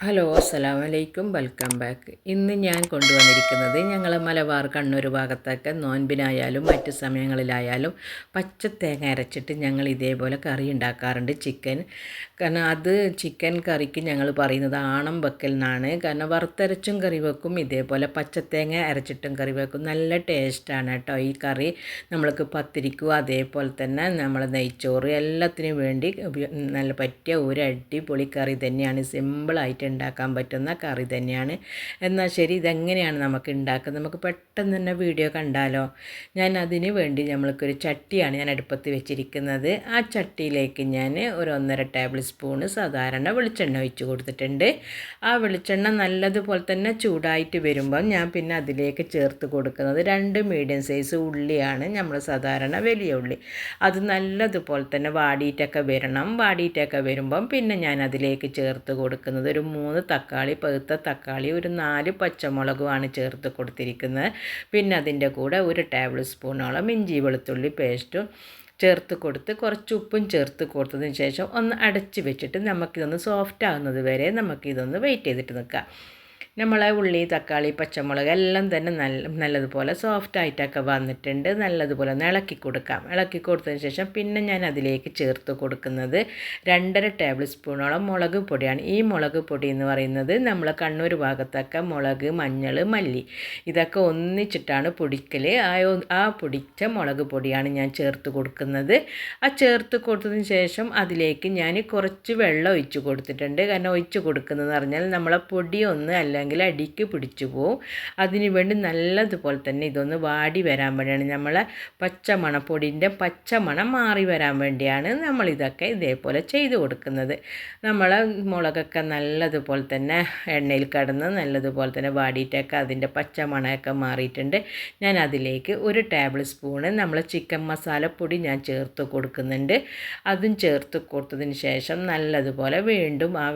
Hello അസ്സലാം വലൈക്കും welcome back. ഇന്ന് ഞാൻ കൊണ്ടുവന്നിരിക്കുന്നത് ഞങ്ങൾ മലബാർ കണ്ണൂർ ഭാഗത്തൊക്കെ നോൻപിനായാലും മറ്റ് സമയങ്ങളിലായാലും പച്ച തേങ്ങ അരച്ചിട്ട് ഞങ്ങൾ ഇതേപോലെ കറി ഉണ്ടാക്കാറുണ്ട്. ചിക്കൻ. കാരണം അത് ചിക്കൻ കറിക്ക് ഞങ്ങൾ പറയുന്നത് ആണം വെക്കൽ എന്നാണ്. കാരണം വറുത്തരച്ചും കറി വെക്കും ഇതേപോലെ പച്ച തേങ്ങ അരച്ചിട്ടും കറി വെക്കും. നല്ല ടേസ്റ്റാണ് കേട്ടോ ഈ കറി. നമ്മൾക്ക് പത്തിരിക്കും അതേപോലെ തന്നെ നമ്മൾ നെയ്ച്ചോറ് എല്ലാത്തിനും വേണ്ടി നല്ല പറ്റിയ ഒരു അടിപൊളി കറി തന്നെയാണ്. സിമ്പിളായിട്ട് ഉണ്ടാക്കാൻ പറ്റുന്ന കറി തന്നെയാണ്. എന്നാൽ ശരി ഇതെങ്ങനെയാണ് നമുക്ക് ഉണ്ടാക്കുന്നത്? നമുക്ക് പെട്ടെന്ന് തന്നെ വീഡിയോ കണ്ടാലോ? ഞാൻ അതിന് വേണ്ടി നമ്മൾക്കൊരു ചട്ടിയാണ് ഞാൻ അടുപ്പത്ത് വെച്ചിരിക്കുന്നത്. ആ ചട്ടിയിലേക്ക് ഞാൻ ഒരു ഒന്നര ടേബിൾ സ്പൂണ് സാധാരണ വെളിച്ചെണ്ണ ഒഴിച്ചു കൊടുത്തിട്ടുണ്ട്. ആ വെളിച്ചെണ്ണ നല്ലതുപോലെ തന്നെ ചൂടായിട്ട് വരുമ്പം ഞാൻ പിന്നെ അതിലേക്ക് ചേർത്ത് കൊടുക്കുന്നത് രണ്ട് മീഡിയം സൈസ് ഉള്ളിയാണ്. നമ്മൾ സാധാരണ വലിയ ഉള്ളി. അത് നല്ലതുപോലെ തന്നെ വാടിയിട്ടൊക്കെ വരണം. വാടിയിട്ടൊക്കെ വരുമ്പം പിന്നെ ഞാൻ അതിലേക്ക് ചേർത്ത് കൊടുക്കുന്നത് ഒരു മൂന്ന് തക്കാളി പഴുത്ത തക്കാളി ഒരു നാല് പച്ചമുളകുമാണ് ചേർത്ത് കൊടുത്തിരിക്കുന്നത്. പിന്നെ അതിന്റെ കൂടെ ഒരു ടേബിൾ സ്പൂണോളം ഇഞ്ചി വെളുത്തുള്ളി പേസ്റ്റും ചേർത്ത് കൊടുത്ത് കുറച്ച് ഉപ്പും ചേർത്ത് കൊടുത്തതിന് ശേഷം ഒന്ന് അടച്ച് വെച്ചിട്ട് നമുക്കിതൊന്ന് സോഫ്റ്റ് ആകുന്നത് വരെ നമുക്കിതൊന്ന് വെയിറ്റ് ചെയ്തിട്ട് നിൽക്കാം. നമ്മളെ ഉള്ളി തക്കാളി പച്ചമുളക് എല്ലാം തന്നെ നല്ല നല്ലതുപോലെ സോഫ്റ്റ് ആയിട്ടൊക്കെ വന്നിട്ടുണ്ട്. നല്ലതുപോലെ ഒന്ന് ഇളക്കി കൊടുക്കാം. ഇളക്കി കൊടുത്തതിന് ശേഷം പിന്നെ ഞാൻ അതിലേക്ക് ചേർത്ത് കൊടുക്കുന്നത് രണ്ടര ടേബിൾ സ്പൂണോളം മുളക് പൊടിയാണ്. ഈ മുളക് പൊടി എന്ന് പറയുന്നത് നമ്മൾ കണ്ണൂർ ഭാഗത്തൊക്കെ മുളക് മഞ്ഞൾ മല്ലി ഇതൊക്കെ ഒന്നിച്ചിട്ടാണ് പൊടിക്കൽ ആ ആ പൊടിച്ച മുളക് പൊടിയാണ് ഞാൻ ചേർത്ത് കൊടുക്കുന്നത്. ആ ചേർത്ത് കൊടുത്തതിന് ശേഷം അതിലേക്ക് ഞാൻ കുറച്ച് വെള്ളം ഒഴിച്ച് കൊടുത്തിട്ടുണ്ട്. കാരണം ഒഴിച്ച് കൊടുക്കുന്നതെന്ന് പറഞ്ഞാൽ നമ്മളെ പൊടി ഒന്ന് അല്ലെങ്കിൽ അടിക്ക് പിടിച്ചു പോവും. അതിന് വേണ്ടി നല്ലതുപോലെ തന്നെ ഇതൊന്ന് വാടി വരാൻ വേണ്ടിയാണ്. നമ്മളെ മണപ്പൊടിന്റെ പച്ച പച്ചമണം മാറി വരാൻ വേണ്ടിയാണ് നമ്മളിതൊക്കെ ഇതേപോലെ ചെയ്തു കൊടുക്കുന്നത്. നമ്മൾ മുളകൊക്കെ നല്ലതുപോലെ തന്നെ എണ്ണയിൽ കടന്ന് നല്ലതുപോലെ തന്നെ വാടിയിട്ടൊക്കെ അതിന്റെ പച്ചമണമൊക്കെ മാറിയിട്ടുണ്ട്. ഞാൻ അതിലേക്ക് ഒരു ടേബിൾ സ്പൂണ് നമ്മൾ ചിക്കൻ മസാലപ്പൊടി ഞാൻ ചേർത്ത് കൊടുക്കുന്നുണ്ട്. അതും ചേർത്ത് കൊടുത്തതിന് ശേഷം നല്ലതുപോലെ വീണ്ടും ആ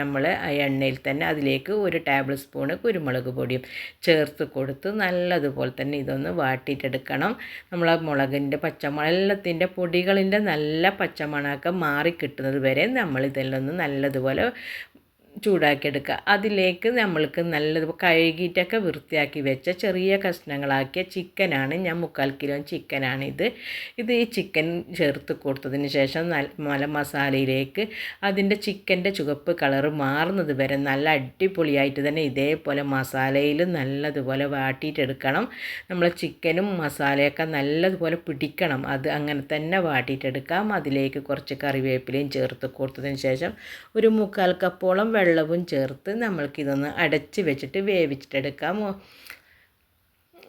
നമ്മൾ എണ്ണയിൽ തന്നെ അതിലേക്ക് ഒരു ടേബിൾ സ്പൂണ് കുരുമുളക് പൊടിയും ചേർത്ത് കൊടുത്ത് നല്ലതുപോലെ തന്നെ ഇതൊന്ന് വാട്ടിയിട്ടെടുക്കണം. നമ്മൾ ആ മുളകിന്റെ പച്ചമുളക് എല്ലാത്തിന്റെ പൊടികളിന്റെ നല്ല പച്ചമണമൊക്കെ മാറി കിട്ടുന്നത് വരെ നമ്മൾ ഇതെല്ലാം ഒന്ന് നല്ലതുപോലെ ചൂടാക്കിയെടുക്കുക. അതിലേക്ക് നമ്മൾക്ക് നല്ലത് കഴുകിയിട്ടൊക്കെ വൃത്തിയാക്കി വെച്ച ചെറിയ കഷ്ണങ്ങളാക്കിയ ചിക്കനാണ്. ഞാൻ മുക്കാൽ കിലോ ചിക്കനാണ് ഇത്. ഇത് ഈ ചിക്കൻ ചേർത്ത് കൊടുത്തതിന് ശേഷം നല്ല മസാലയിലേക്ക് അതിന്റെ ചിക്കന്റെ ചുവപ്പ് കളറ് മാറുന്നത് വരെ നല്ല അടിപൊളിയായിട്ട് തന്നെ ഇതേപോലെ മസാലയിൽ നല്ലതുപോലെ വാട്ടിയിട്ടെടുക്കണം. നമ്മൾ ചിക്കനും മസാലയൊക്കെ നല്ലതുപോലെ പിടിക്കണം. അത് അങ്ങനെ തന്നെ വാട്ടിയിട്ടെടുക്കാം. അതിലേക്ക് കുറച്ച് കറിവേപ്പിലയും ചേർത്ത് കൊടുത്തതിന് ശേഷം ഒരു മുക്കാൽ കപ്പോളം വെള്ളവും ചേർത്ത് നമ്മൾക്കിതൊന്ന് അടച്ച് വെച്ചിട്ട് വേവിച്ചിട്ടെടുക്കാം.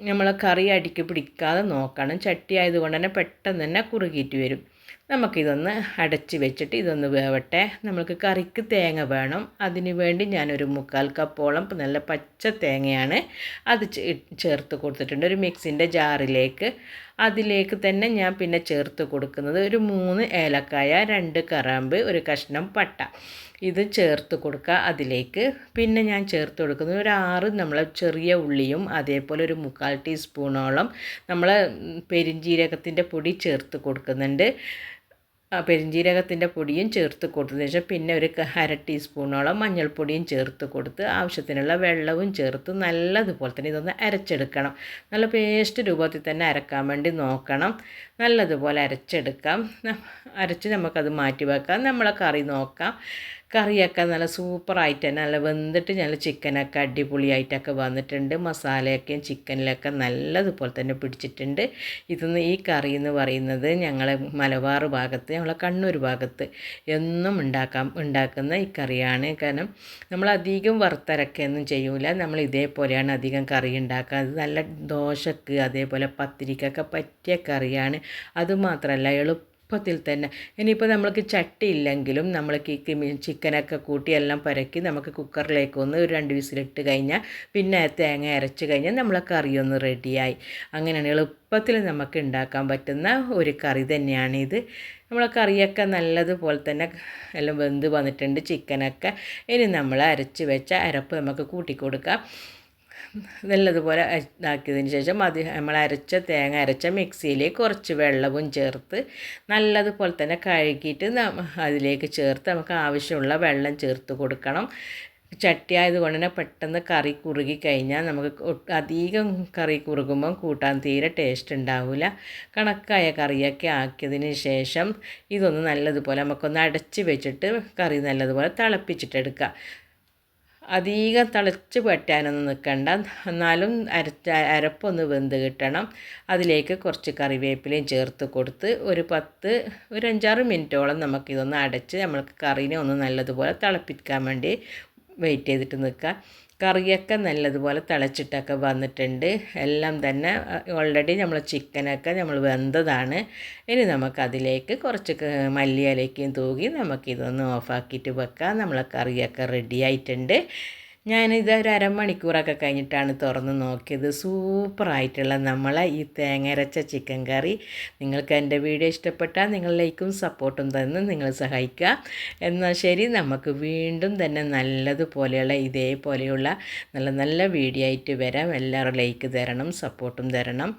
നമ്മളെ കറി അടിക്ക് പിടിക്കാതെ നോക്കണം. ചട്ടി ആയതുകൊണ്ട് തന്നെ പെട്ടെന്ന് തന്നെ കുറുകിയിട്ട് വരും. നമുക്കിതൊന്ന് അടച്ച് വെച്ചിട്ട് ഇതൊന്ന് വേവട്ടെ. നമുക്ക് കറിക്ക് തേങ്ങ വേണം. അതിന് വേണ്ടി ഞാനൊരു മുക്കാൽ കപ്പോളം നല്ല പച്ച തേങ്ങയാണ് അത് ചേർത്ത് കൊടുത്തിട്ടുണ്ട് ഒരു മിക്സിന്റെ ജാറിലേക്ക്. അതിലേക്ക് തന്നെ ഞാൻ പിന്നെ ചേർത്ത് കൊടുക്കുന്നത് ഒരു മൂന്ന് ഏലക്കായ രണ്ട് കറാമ്പ് ഒരു കഷ്ണം പട്ട. ഇത് ചേർത്ത് കൊടുക്കുക അതിലേക്ക്. പിന്നെ ഞാൻ ചേർത്ത് കൊടുക്കുന്നത് ഒരു ആറ് നമ്മളെ ചെറിയ ഉള്ളിയും അതേപോലെ ഒരു മുക്കാൽ ടീസ്പൂണോളം നമ്മൾ പെരിഞ്ജീരകത്തിന്റെ പൊടി ചേർത്ത് കൊടുക്കുന്നുണ്ട്. പെരിഞ്ജീരകത്തിന്റെ പൊടിയും ചേർത്ത് കൊടുത്തതിന് ശേഷം പിന്നെ ഒരു അര ടീസ്പൂണോളം മഞ്ഞൾപ്പൊടിയും ചേർത്ത് കൊടുത്ത് ആവശ്യത്തിനുള്ള വെള്ളവും ചേർത്ത് നല്ലതുപോലെ തന്നെ ഇതൊന്ന് അരച്ചെടുക്കണം. നല്ല പേസ്റ്റ് രൂപത്തിൽ തന്നെ അരക്കാൻ വേണ്ടി നോക്കണം. നല്ലതുപോലെ അരച്ചെടുക്കാം. അരച്ച് നമുക്കത് മാറ്റി വെക്കാം. നമ്മളെ കറി നോക്കാം. കറിയൊക്കെ നല്ല സൂപ്പറായിട്ട് നല്ല വെന്തിട്ട് നല്ല ചിക്കനൊക്കെ അടിപൊളിയായിട്ടൊക്കെ വന്നിട്ടുണ്ട്. മസാലയൊക്കെ ചിക്കനിലൊക്കെ നല്ലതുപോലെ തന്നെ പിടിച്ചിട്ടുണ്ട്. ഇതൊന്ന് ഈ കറി എന്ന് പറയുന്നത് ഞങ്ങളെ മലബാർ ഭാഗത്ത് ഞങ്ങളെ കണ്ണൂർ ഭാഗത്ത് എന്നും ഉണ്ടാക്കാൻ ഉണ്ടാക്കുന്ന ഈ കറിയാണ്. കാരണം നമ്മൾ അധികം വറുത്തരക്കൊന്നും ചെയ്യൂല. നമ്മൾ ഇതേപോലെയാണ് അധികം കറി ഉണ്ടാക്കുക അത് നല്ല ദോശക്ക് അതേപോലെ പത്തിരിക്കൊക്കെ പറ്റിയ കറിയാണ്. അതുമാത്രമല്ല എളുപ്പം എളുപ്പത്തിൽ തന്നെ. ഇനിയിപ്പോൾ നമ്മൾക്ക് ചട്ടി ഇല്ലെങ്കിലും നമ്മൾ ചിക്കനൊക്കെ കൂട്ടി എല്ലാം പരക്കി നമുക്ക് കുക്കറിലേക്ക് ഒന്ന് ഒരു രണ്ട് വിസിലിട്ട് കഴിഞ്ഞാൽ പിന്നെ തേങ്ങ അരച്ച് കഴിഞ്ഞാൽ നമ്മളെ കറിയൊന്ന് റെഡിയായി. അങ്ങനെയാണ് എളുപ്പത്തിൽ നമുക്ക് ഉണ്ടാക്കാൻ പറ്റുന്ന ഒരു കറി തന്നെയാണിത്. നമ്മളെ കറിയൊക്കെ നല്ലതുപോലെ തന്നെ എല്ലാം വെന്ത് വന്നിട്ടുണ്ട് ചിക്കനൊക്കെ. ഇനി നമ്മൾ അരച്ച് വെച്ച അരപ്പ് നമുക്ക് കൂട്ടി കൊടുക്കാം നല്ലതുപോലെ ഇതാക്കിയതിന് ശേഷം അത് നമ്മൾ അരച്ച തേങ്ങ അരച്ച മിക്സിയിൽ കുറച്ച് വെള്ളവും ചേർത്ത് നല്ലതുപോലെ തന്നെ കഴുകിയിട്ട് അതിലേക്ക് ചേർത്ത് നമുക്ക് ആവശ്യമുള്ള വെള്ളം ചേർത്ത് കൊടുക്കണം. ചട്ടി ആയതുകൊണ്ട് തന്നെ പെട്ടെന്ന് കറി കുറുകി കഴിഞ്ഞാൽ നമുക്ക് അധികം കറി കുറുകുമ്പം കൂട്ടാൻ തീരെ ടേസ്റ്റ് ഉണ്ടാവില്ല കണക്കായ കറിയൊക്കെ ആക്കിയതിന് ശേഷം ഇതൊന്ന് നല്ലതുപോലെ നമുക്കൊന്ന് അടച്ച് വെച്ചിട്ട് കറി നല്ലതുപോലെ തിളപ്പിച്ചിട്ടെടുക്കുക. അധികം തിളച്ച് പറ്റാനൊന്നും നിൽക്കണ്ട. എന്നാലും അരച്ച അരപ്പൊന്ന് വെന്ത് കിട്ടണം. അതിലേക്ക് കുറച്ച് കറിവേപ്പിലയും ചേർത്ത് കൊടുത്ത് ഒരു പത്ത് ഒരു അഞ്ചാറ് മിനിറ്റോളം നമുക്കിതൊന്ന് അടച്ച് നമ്മൾക്ക് കറീനെ ഒന്ന് നല്ലതുപോലെ തിളപ്പിക്കാൻ വേണ്ടി വെയിറ്റ് ചെയ്തിട്ട് നിൽക്കുക. കറിയൊക്കെ നല്ലതുപോലെ തിളച്ചിട്ടൊക്കെ വന്നിട്ടുണ്ട്. എല്ലാം തന്നെ ഓൾറെഡി നമ്മൾ ചിക്കനൊക്കെ നമ്മൾ വെന്തതാണ്. ഇനി നമുക്കതിലേക്ക് കുറച്ച് മല്ലിയിലേക്കും തൂകി നമുക്കിതൊന്ന് ഓഫാക്കിയിട്ട് വെക്കാം. നമ്മളെ കറിയൊക്കെ റെഡി ആയിട്ടുണ്ട്. ഞാനിത് ഒരു അരമണിക്കൂറൊക്കെ കഴിഞ്ഞിട്ടാണ് തുറന്ന് നോക്കിയത്. സൂപ്പറായിട്ടുള്ള നമ്മളെ ഈ തേങ്ങരച്ച ചിക്കൻ കറി. നിങ്ങൾക്ക് എന്റെ വീഡിയോ ഇഷ്ടപ്പെട്ടാൽ നിങ്ങൾ ലൈക്കും സപ്പോർട്ടും തന്ന് നിങ്ങൾ സഹായിക്കുക. എന്നാൽ ശരി നമുക്ക് വീണ്ടും തന്നെ നല്ലതുപോലെയുള്ള ഇതേപോലെയുള്ള നല്ല നല്ല വീഡിയോ ആയിട്ട് വരാം. എല്ലാവരും ലൈക്ക് തരണം സപ്പോർട്ടും തരണം.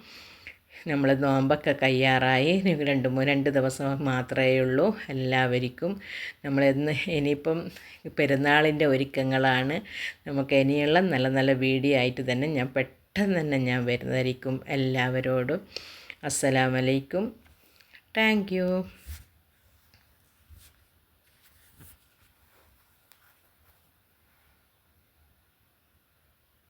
നമ്മൾ നോമ്പൊക്കെ കയ്യാറായി. രണ്ട് രണ്ട് ദിവസം മാത്രമേ ഉള്ളൂ. എല്ലാവർക്കും നമ്മൾ ഇന്ന് ഇനിയിപ്പം പെരുന്നാളിന്റെ ഒരുക്കങ്ങളാണ്. നമുക്ക് ഇനിയുള്ള നല്ല നല്ല വീഡിയോ ആയിട്ട് തന്നെ ഞാൻ പെട്ടെന്ന് തന്നെ ഞാൻ വരുന്നതായിരിക്കും എല്ലാവരോടും. അസ്സലാമലൈക്കും. താങ്ക്